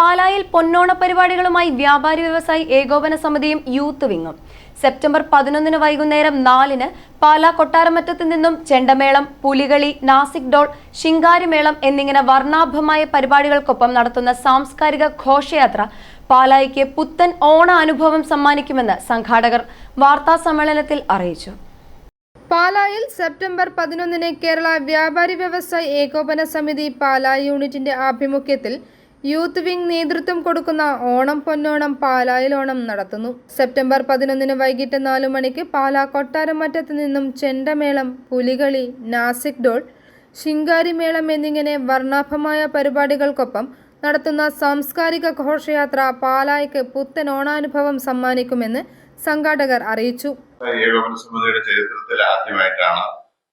പാലായിൽ പൊന്നോണ പരിപാടികളുമായി വ്യാപാരി വ്യവസായി ഏകോപന സമിതിയും യൂത്ത് വിങ്ങും. സെപ്റ്റംബർ പതിനൊന്നിന് വൈകുന്നേരം നാലിന് പാലാ കൊട്ടാരമറ്റത്തു നിന്നും ചെണ്ടമേളം പുലികളി നാസിക് ഡോൾ ശിങ്കാരിമേളം എന്നിങ്ങനെ വർണാഭമായ പരിപാടികൾക്കൊപ്പം നടത്തുന്ന സാംസ്കാരിക ഘോഷയാത്ര പാലായിക്ക് പുത്തൻ ഓണ അനുഭവം സമ്മാനിക്കുമെന്ന് സംഘാടകർ വാർത്താ സമ്മേളനത്തിൽ അറിയിച്ചു. പാലായിൽ സെപ്റ്റംബർ പതിനൊന്നിന് കേരള വ്യാപാരി വ്യവസായി ഏകോപന സമിതി പാലാ യൂണിറ്റിന്റെ ആഭിമുഖ്യത്തിൽ യൂത്ത് വിംഗ് നേതൃത്വം കൊടുക്കുന്ന ഓണം പൊന്നോണം പാലായിൽ ഓണം നടത്തുന്നു. സെപ്റ്റംബർ പതിനൊന്നിന് വൈകിട്ട് നാലു മണിക്ക് പാലാ കൊട്ടാരമറ്റത്ത് നിന്നും ചെണ്ടമേളം പുലികളി നാസിക് ഡോൾ ശിങ്കാരിമേളം എന്നിങ്ങനെ വർണാഭമായ പരിപാടികൾക്കൊപ്പം നടത്തുന്ന സാംസ്കാരിക ഘോഷയാത്ര പാലായ്ക്ക് പുത്തൻ ഓണാനുഭവം സമ്മാനിക്കുമെന്ന് സംഘാടകർ അറിയിച്ചു. ഏകോപന സമിതിയുടെ ചരിത്രത്തിൽ ആദ്യമായിട്ടാണ്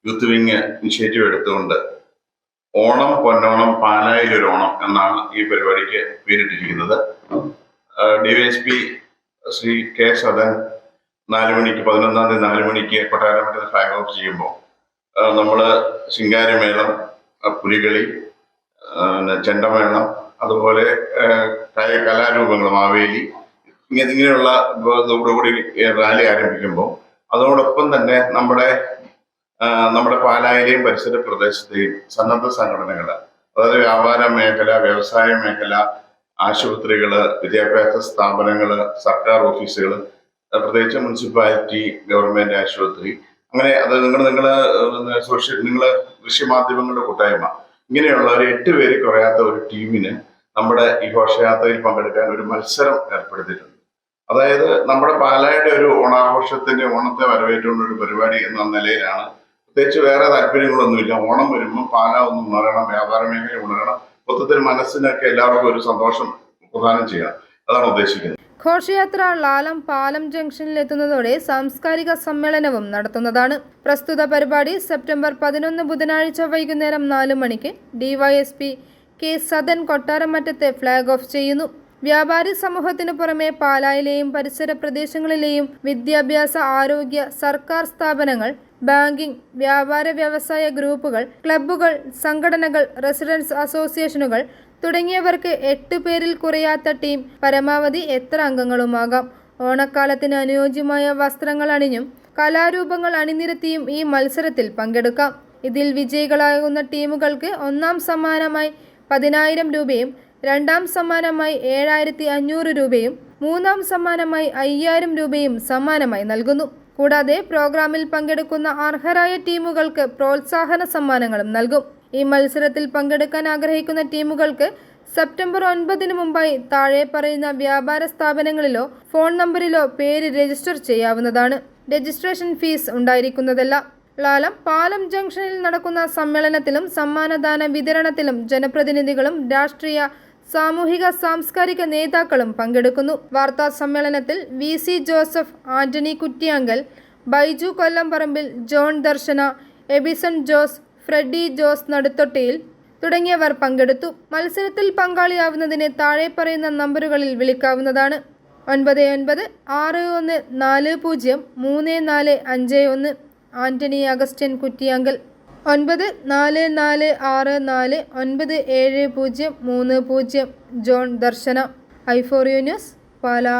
യൂത്ത് വിംഗ് ഇനിഷ്യേറ്റീവ് എടുത്തുകൊണ്ട് ഓണം പൊന്നോണം പാലായിലൊരു ഓണം എന്നാണ് ഈ പരിപാടിക്ക് പേരിട്ടിരിക്കുന്നത്. ഡിവൈഎസ്പി ശ്രീ കെ സദൻ നാല് മണിക്ക് പതിനൊന്നാം തീയതി നാല് മണിക്ക് കൊട്ടാരമറ്റത്ത് ഫ്ലാഗ് ഓഫ് ചെയ്യുമ്പോൾ നമ്മൾ ശിങ്കാരമേളം പുലികളി ചെണ്ടമേളം അതുപോലെ കലാരൂപങ്ങൾ മാവേലി ഇങ്ങനെ ഇങ്ങനെയുള്ള ഇതോടുകൂടി റാലി ആരംഭിക്കുമ്പോൾ അതോടൊപ്പം തന്നെ നമ്മുടെ നമ്മുടെ പാലായിലെയും പരിസര പ്രദേശത്തെയും സന്നദ്ധ സംഘടനകൾ അതായത് വ്യാപാര മേഖല വ്യവസായ മേഖല ആശുപത്രികൾ വിദ്യാഭ്യാസ സ്ഥാപനങ്ങൾ സർക്കാർ ഓഫീസുകൾ പ്രത്യേകിച്ച് മുനിസിപ്പാലിറ്റി ഗവൺമെന്റ് ആശുപത്രി അങ്ങനെ അത് നിങ്ങൾ നിങ്ങൾ സോഷ്യൽ നിങ്ങൾ ദൃശ്യമാധ്യമങ്ങളുടെ കൂട്ടായ്മ. ഇങ്ങനെയുള്ള ഒരു എട്ട് പേര് കുറയാത്ത ഒരു ടീമിന് നമ്മുടെ ഈ ഘോഷയാത്രയിൽ പങ്കെടുക്കാൻ ഒരു മത്സരം ഏർപ്പെടുത്തിയിട്ടുണ്ട്. അതായത് നമ്മുടെ പാലായുടെ ഒരു ഓണാഘോഷത്തിന്റെ ഓണത്തെ വരവേറ്റുകൊണ്ടൊരു പരിപാടി എന്ന നിലയിലാണ് പ്രത്യേകിച്ച് വേറെ താല്പര്യങ്ങളൊന്നുമില്ല. ഓണം വരുമ്പോൾ പാല ഒന്ന് ഉണരണം വ്യാപാര മേഖല ഉണരണം മൊത്തത്തിൽ മനസ്സിനൊക്കെ എല്ലാവർക്കും ഒരു സന്തോഷം പ്രദാനം ചെയ്യണം അതാണ് ഉദ്ദേശിക്കുന്നത്. ഘോഷയാത്ര ലാലം പാലം ജംഗ്ഷനിൽ എത്തുന്നതോടെ സാംസ്കാരിക സമ്മേളനവും നടത്തുന്നതാണ്. പ്രസ്തുത പരിപാടി സെപ്റ്റംബർ പതിനൊന്ന് ബുധനാഴ്ച വൈകുന്നേരം നാല് മണിക്ക് ഡിവൈഎസ്പി കെ സദൻ കൊട്ടാരമറ്റത്തെ ഫ്ളാഗ് ഓഫ് ചെയ്യുന്നു. വ്യാപാരി സമൂഹത്തിനു പുറമെ പാലായിലെയും പരിസര പ്രദേശങ്ങളിലെയും വിദ്യാഭ്യാസ ആരോഗ്യ സർക്കാർ സ്ഥാപനങ്ങൾ ബാങ്കിംഗ് വ്യാപാര വ്യവസായ ഗ്രൂപ്പുകൾ ക്ലബ്ബുകൾ സംഘടനകൾ റെസിഡൻസ് അസോസിയേഷനുകൾ തുടങ്ങിയവർക്ക് എട്ട് പേരിൽ കുറയാത്ത ടീം പരമാവധി എത്ര അംഗങ്ങളുമാകാം? ഓണക്കാലത്തിന് അനുയോജ്യമായ വസ്ത്രങ്ങൾ അണിഞ്ഞും കലാരൂപങ്ങൾ അണിനിരത്തിയും ഈ മത്സരത്തിൽ പങ്കെടുക്കാം. ഇതിൽ വിജയികളാകുന്ന ടീമുകൾക്ക് ഒന്നാം സമ്മാനമായി പതിനായിരം രൂപയും രണ്ടാം സമ്മാനമായി ഏഴായിരത്തി അഞ്ഞൂറ് രൂപയും മൂന്നാം സമ്മാനമായി അയ്യായിരം രൂപയും സമ്മാനമായി നൽകുന്നു. കൂടാതെ പ്രോഗ്രാമിൽ പങ്കെടുക്കുന്ന അർഹരായ ടീമുകൾക്ക് പ്രോത്സാഹന സമ്മാനങ്ങളും നൽകും. ഈ മത്സരത്തിൽ പങ്കെടുക്കാൻ ആഗ്രഹിക്കുന്ന ടീമുകൾക്ക് സെപ്റ്റംബർ ഒൻപതിന് മുമ്പായി താഴെ പറയുന്ന വ്യാപാര സ്ഥാപനങ്ങളിലോ ഫോൺ നമ്പറിലോ പേര് രജിസ്റ്റർ ചെയ്യാവുന്നതാണ്. Registration fees ഉണ്ടായിരിക്കുന്നതല്ല. ലാലം പാലം ജംഗ്ഷനിൽ നടക്കുന്ന സമ്മേളനത്തിലും സമ്മാനദാന വിതരണത്തിലും ജനപ്രതിനിധികളും രാഷ്ട്രീയ സാമൂഹിക സാംസ്കാരിക നേതാക്കളും പങ്കെടുക്കുന്നു. വാർത്താ സമ്മേളനത്തിൽ വി സി ജോസഫ് ആന്റണി കുറ്റിയാങ്കൽ ബൈജു കൊല്ലംപറമ്പിൽ ജോൺ ദർശന എബിസൺ ജോസ് ഫ്രെഡി ജോസ് നടുത്തൊട്ടിയിൽ തുടങ്ങിയവർ പങ്കെടുത്തു. മത്സരത്തിൽ പങ്കാളിയാവുന്നതിന് താഴെ പറയുന്ന നമ്പറുകളിൽ വിളിക്കാവുന്നതാണ്. ഒൻപത് ഒൻപത് ആറ് ഒന്ന് നാല് പൂജ്യം മൂന്ന് നാല് അഞ്ച് ഒന്ന്. ആന്റണി അഗസ്റ്റ്യൻ കുറ്റിയാങ്കൽ. ഒൻപത് നാല് നാല് ആറ് നാല് ഒൻപത് ഏഴ് പൂജ്യം മൂന്ന് പൂജ്യം ജോൺ ദർശന. ഐഫോറിയോ ന്യൂസ് പാലാ.